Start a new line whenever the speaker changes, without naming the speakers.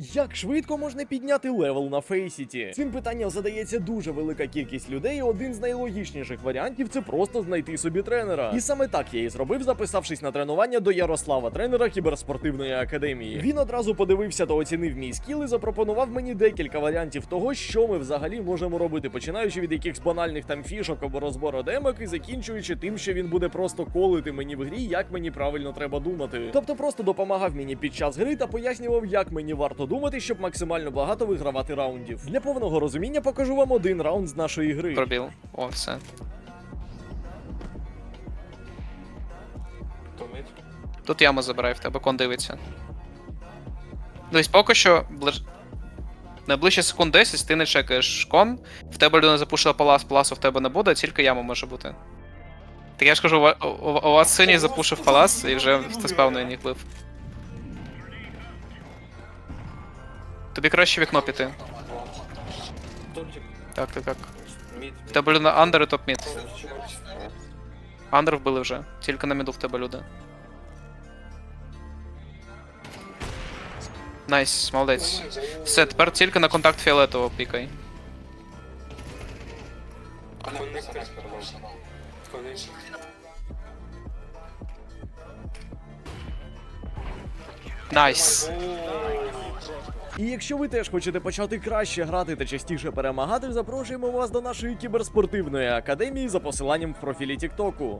Як швидко можна підняти левел на Фейсіті? Цим питанням задається дуже велика кількість людей. і Один з найлогічніших варіантів це просто знайти собі тренера. І саме так я і зробив, записавшись на тренування до Ярослава, тренера кіберспортивної академії. Він одразу подивився та оцінив мій скіл і запропонував мені декілька варіантів того, що ми взагалі можемо робити, починаючи від якихось банальних там фішок або розбору демок і закінчуючи тим, що він буде просто колити мені в грі, як мені правильно треба думати. Тобто просто допомагав мені під час гри та пояснював, як мені варто думати, щоб максимально багато вигравати раундів. Для повного розуміння покажу вам один раунд з нашої гри.
Пробіл. О, все. Тут яму забирай, в тебе кон дивиться. Дивись, поки що ближ... найближче секунд 10 ти не чекаєш кон, в тебе людина запушила палас, паласу в тебе не буде, тільки яма може бути. Так я ж кажу, у, ва- у, у вас синій запушив палас і вже це спевно їх Тобі краще вікно піти. Так, так, так. В тебе людина андер і топ мід. Андер вбили вже, тільки на міду в тебе люди. Найс, молодець. Все, тепер тільки на контакт фіолетового пікай. Найс.
І якщо ви теж хочете почати краще грати та частіше перемагати, запрошуємо вас до нашої кіберспортивної академії за посиланням в профілі Тіктоку.